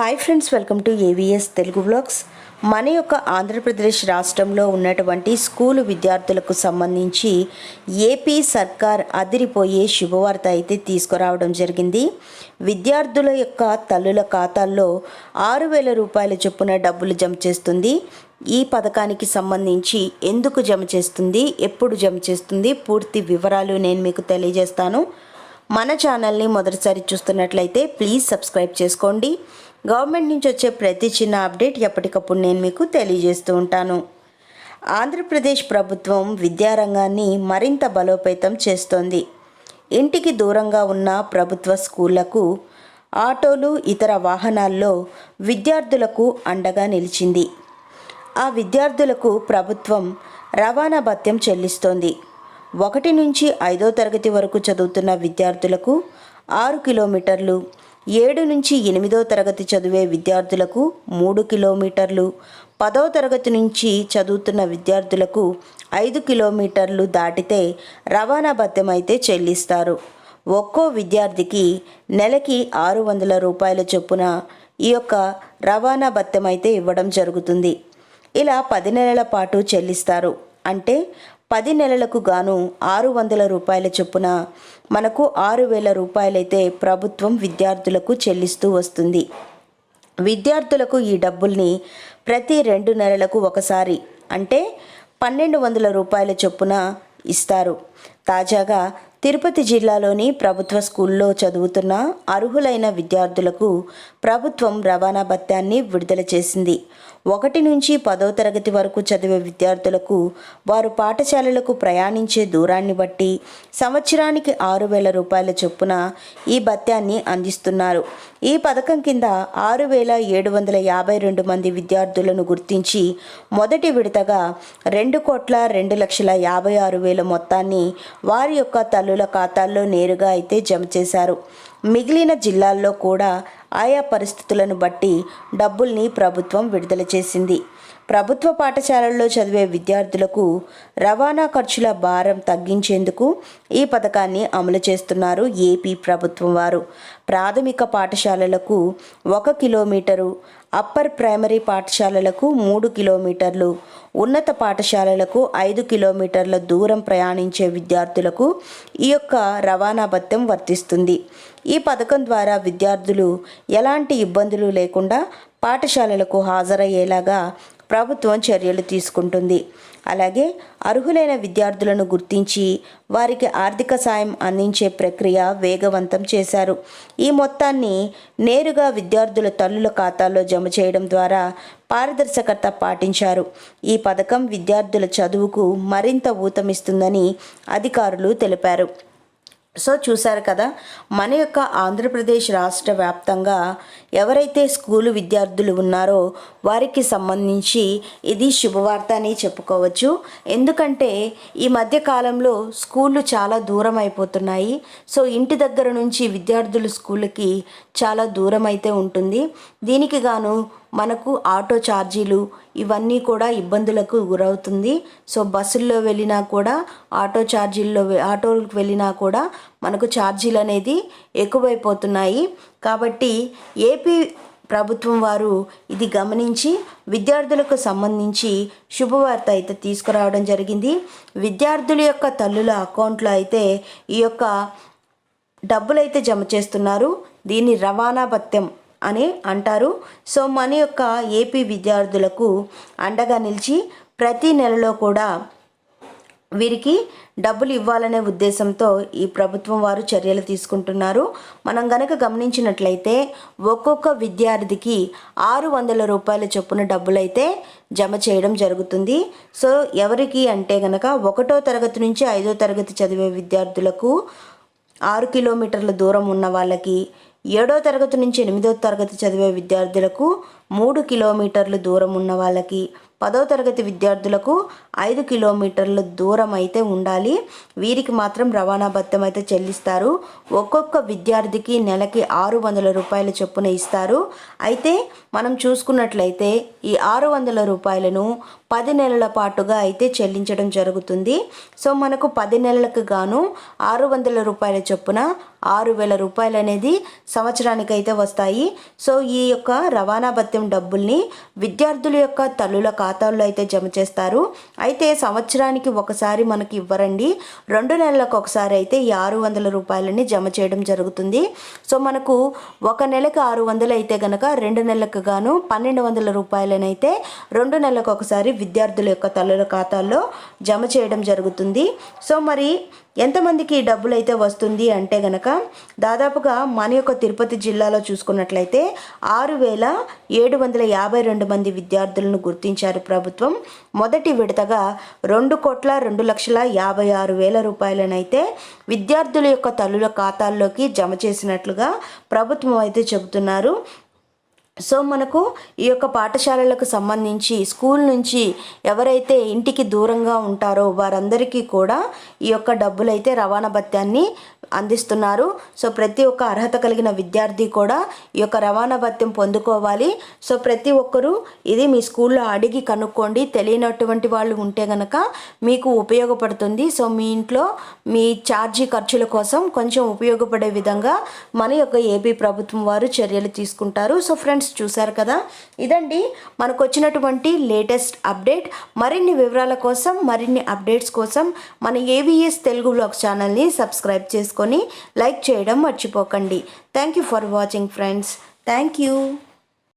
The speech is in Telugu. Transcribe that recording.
Hi friends welcome to AVS Telugu blogs మన యొక్క ఆంధ్రప్రదేశ్ రాష్ట్రంలో ఉన్నటువంటి స్కూలు విద్యార్థులకు సంబంధించి ఏపీ సర్కార్ అదిరిపోయే శుభవార్త అయితే తీసుకురావడం జరిగింది. విద్యార్థుల యొక్క తల్లుల ఖాతాల్లో ఆరు వేల రూపాయల చొప్పున డబ్బులు జమ చేస్తుంది. ఈ పథకానికి సంబంధించి ఎందుకు జమ చేస్తుంది? ఎప్పుడు జమ చేస్తుంది? పూర్తి వివరాలు నేను మీకు తెలియజేస్తాను. మన ఛానల్ని మొదటిసారి చూస్తున్నట్లయితే ప్లీజ్ సబ్స్క్రైబ్ చేసుకోండి. గవర్నమెంట్ నుంచి వచ్చే ప్రతి చిన్న అప్డేట్ ఎప్పటికప్పుడు నేను మీకు తెలియజేస్తూ ఉంటాను. ఆంధ్రప్రదేశ్ ప్రభుత్వం విద్యారంగాన్ని మరింత బలోపేతం చేస్తోంది. ఇంటికి దూరంగా ఉన్న ప్రభుత్వ స్కూళ్ళకు ఆటోలు ఇతర వాహనాల్లో విద్యార్థులకు అండగా నిలిచింది. ఆ విద్యార్థులకు ప్రభుత్వం రవాణా భత్యం చెల్లిస్తోంది. ఒకటి నుంచి ఐదో తరగతి వరకు చదువుతున్న విద్యార్థులకు ఆరు కిలోమీటర్లు ఏడు నుంచి ఎనిమిదో తరగతి చదివే విద్యార్థులకు మూడు కిలోమీటర్లు పదో తరగతి నుంచి చదువుతున్న విద్యార్థులకు ఐదు కిలోమీటర్లు దాటితే రవాణా భత్యమైతే అయితే చెల్లిస్తారు. ఒక్కో విద్యార్థికి నెలకి ఆరు వందల రూపాయల చొప్పున ఈ యొక్క రవాణా భత్యమైతే అయితే ఇవ్వడం జరుగుతుంది. ఇలా పది నెలల పాటు చెల్లిస్తారు. అంటే పది నెలలకు గాను ఆరు వందల రూపాయల చొప్పున మనకు ఆరు వేల రూపాయలైతే ప్రభుత్వం విద్యార్థులకు చెల్లిస్తూ వస్తుంది. విద్యార్థులకు ఈ డబ్బుల్ని ప్రతి రెండు నెలలకు ఒకసారి అంటే పన్నెండు వందల రూపాయల చొప్పున ఇస్తారు. తాజాగా తిరుపతి జిల్లాలోని ప్రభుత్వ స్కూల్లో చదువుతున్న అర్హులైన విద్యార్థులకు ప్రభుత్వం రవాణా భత్యాన్ని విడుదల చేసింది. ఒకటి నుంచి పదో తరగతి వరకు చదివే విద్యార్థులకు వారు పాఠశాలలకు ప్రయాణించే దూరాన్ని బట్టి సంవత్సరానికి ఆరు వేల రూపాయల చొప్పున ఈ భత్యాన్ని అందిస్తున్నారు. ఈ పథకం కింద ఆరు వేల ఏడు వందల యాభై రెండు మంది విద్యార్థులను గుర్తించి మొదటి విడతగా రెండు కోట్ల రెండు లక్షల యాభై ఆరు వేల మొత్తాన్ని వారి యొక్క తల్లుల ఖాతాల్లో నేరుగా అయితే జమ చేశారు. మిగిలిన జిల్లాల్లో కూడా ఆయా పరిస్థితులను బట్టి డబ్బుల్ని ప్రభుత్వం విడుదల చేసింది. ప్రభుత్వ పాఠశాలల్లో చదివే విద్యార్థులకు రవాణా ఖర్చుల భారం తగ్గించేందుకు ఈ పథకాన్ని అమలు చేస్తున్నారు ఏపీ ప్రభుత్వం వారు. ప్రాథమిక పాఠశాలలకు ఒక కిలోమీటరు అప్పర్ ప్రైమరీ పాఠశాలలకు మూడు కిలోమీటర్లు ఉన్నత పాఠశాలలకు ఐదు కిలోమీటర్ల దూరం ప్రయాణించే విద్యార్థులకు ఈ యొక్క రవాణా భత్యం వర్తిస్తుంది. ఈ పథకం ద్వారా విద్యార్థులు ఎలాంటి ఇబ్బందులు లేకుండా పాఠశాలలకు హాజరయ్యేలాగా ప్రభుత్వం చర్యలు తీసుకుంటుంది. అలాగే అర్హులైన విద్యార్థులను గుర్తించి వారికి ఆర్థిక సాయం అందించే ప్రక్రియ వేగవంతం చేశారు. ఈ మొత్తాన్ని నేరుగా విద్యార్థుల తల్లుల ఖాతాల్లో జమ చేయడం ద్వారా పారదర్శకత పాటించారు. ఈ పథకం విద్యార్థుల చదువుకు మరింత ఊతమిస్తుందని అధికారులు తెలిపారు. సో చూశారు కదా మన యొక్క ఆంధ్రప్రదేశ్ రాష్ట్ర వ్యాప్తంగా ఎవరైతే స్కూలు విద్యార్థులు ఉన్నారో వారికి సంబంధించి ఇది శుభవార్త అని చెప్పుకోవచ్చు. ఎందుకంటే ఈ మధ్య కాలంలో స్కూళ్ళు చాలా దూరం అయిపోతున్నాయి. సో ఇంటి దగ్గర నుంచి విద్యార్థులు స్కూల్కి చాలా దూరం అయితే ఉంటుంది. దీనికి గాను మనకు ఆటో ఛార్జీలు ఇవన్నీ కూడా ఇబ్బందులకు గురవుతుంది. సో బస్సుల్లో వెళ్ళినా కూడా ఆటో ఛార్జీల్లో ఆటోలకు వెళ్ళినా కూడా మనకు ఛార్జీలు అనేది ఎక్కువైపోతున్నాయి. కాబట్టి ఏపీ ప్రభుత్వం వారు ఇది గమనించి విద్యార్థులకు సంబంధించి శుభవార్త అయితే తీసుకురావడం జరిగింది. విద్యార్థుల యొక్క తల్లుల అకౌంట్లో అయితే ఈ యొక్క డబ్బులైతే జమ చేస్తున్నారు. దీన్ని రవాణా భత్యం అని అంటారు. సో మన యొక్క ఏపీ విద్యార్థులకు అండగా నిలిచి ప్రతి నెలలో కూడా వీరికి డబ్బులు ఇవ్వాలనే ఉద్దేశంతో ఈ ప్రభుత్వం వారు చర్యలు తీసుకుంటున్నారు. మనం గనక గమనించినట్లయితే ఒక్కొక్క విద్యార్థికి ఆరు వందల రూపాయల చొప్పున డబ్బులైతే జమ చేయడం జరుగుతుంది. సో ఎవరికి అంటే గనక ఒకటో తరగతి నుంచి ఐదో తరగతి చదివే విద్యార్థులకు ఆరు కిలోమీటర్ల దూరం ఉన్న వాళ్ళకి ఏడో తరగతి నుంచి ఎనిమిదో తరగతి చదివే విద్యార్థులకు మూడు కిలోమీటర్లు దూరం ఉన్న వాళ్ళకి పదో తరగతి విద్యార్థులకు ఐదు కిలోమీటర్ల దూరం అయితే ఉండాలి. వీరికి మాత్రం రవాణా భత్యం అయితే చెల్లిస్తారు. ఒక్కొక్క విద్యార్థికి నెలకి ఆరు వందల రూపాయల చొప్పున ఇస్తారు. అయితే మనం చూసుకున్నట్లయితే ఈ ఆరు వందల రూపాయలను పది నెలల పాటుగా అయితే చెల్లించడం జరుగుతుంది. సో మనకు పది నెలలకు గాను ఆరు వందల రూపాయల చొప్పున ఆరు వేల రూపాయలు అనేది సంవత్సరానికి అయితే వస్తాయి. సో ఈ యొక్క రవాణా భత్యం డబ్బుల్ని విద్యార్థుల యొక్క తల్లుల ఖాతాల్లో అయితే జమ చేస్తారు. అయితే సంవత్సరానికి ఒకసారి మనకి ఇవ్వరండి. రెండు నెలలకు ఒకసారి అయితే ఈ ఆరు వందల రూపాయలని జమ చేయడం జరుగుతుంది. సో మనకు ఒక నెలకు ఆరు వందలు అయితే కనుక రెండు నెలలకు గాను పన్నెండు వందల రూపాయలనైతే రెండు నెలలకు ఒకసారి విద్యార్థుల యొక్క తల్లుల ఖాతాల్లో జమ చేయడం జరుగుతుంది. సో మరి ఎంతమందికి డబ్బులు అయితే వస్తుంది అంటే గనక దాదాపుగా మన యొక్క తిరుపతి జిల్లాలో చూసుకున్నట్లయితే ఆరు వేల ఏడు వందల యాభై రెండు మంది విద్యార్థులను గుర్తించారు ప్రభుత్వం. మొదటి విడతగా రెండు కోట్ల రెండు లక్షల యాభై ఆరు వేల రూపాయలనైతే విద్యార్థుల యొక్క తల్లుల ఖాతాల్లోకి జమ చేసినట్లుగా ప్రభుత్వం అయితే చెబుతున్నారు. సో మనకు ఈ యొక్క పాఠశాలలకు సంబంధించి స్కూల్ నుంచి ఎవరైతే ఇంటికి దూరంగా ఉంటారో వారందరికీ కూడా ఈ యొక్క డబ్బులైతే రవాణా భత్యాన్ని అందిస్తున్నారు. సో ప్రతి ఒక్క అర్హత కలిగిన విద్యార్థి కూడా ఈ యొక్క రవాణా భత్యం పొందుకోవాలి. సో ప్రతి ఒక్కరూ ఇది మీ స్కూల్లో అడిగి కనుక్కోండి. తెలియనటువంటి వాళ్ళు ఉంటే గనక మీకు ఉపయోగపడుతుంది. సో మీ ఇంట్లో మీ ఛార్జీ ఖర్చుల కోసం కొంచెం ఉపయోగపడే విధంగా మన యొక్క ఏపీ ప్రభుత్వం వారు చర్యలు తీసుకుంటారు. సో ఫ్రెండ్స్ చూసారు కదా? ఇదండి మనకు వచ్చినటువంటి లేటెస్ట్ అప్డేట్. మరిన్ని వివరాల కోసం మరిన్ని అప్డేట్స్ కోసం మన ఏవిఎస్ తెలుగు బ్లాగ్స్ ఛానల్ని సబ్స్క్రైబ్ చేసుకొని లైక్ చేయడం మర్చిపోకండి. Thank you for watching friends. Thank you.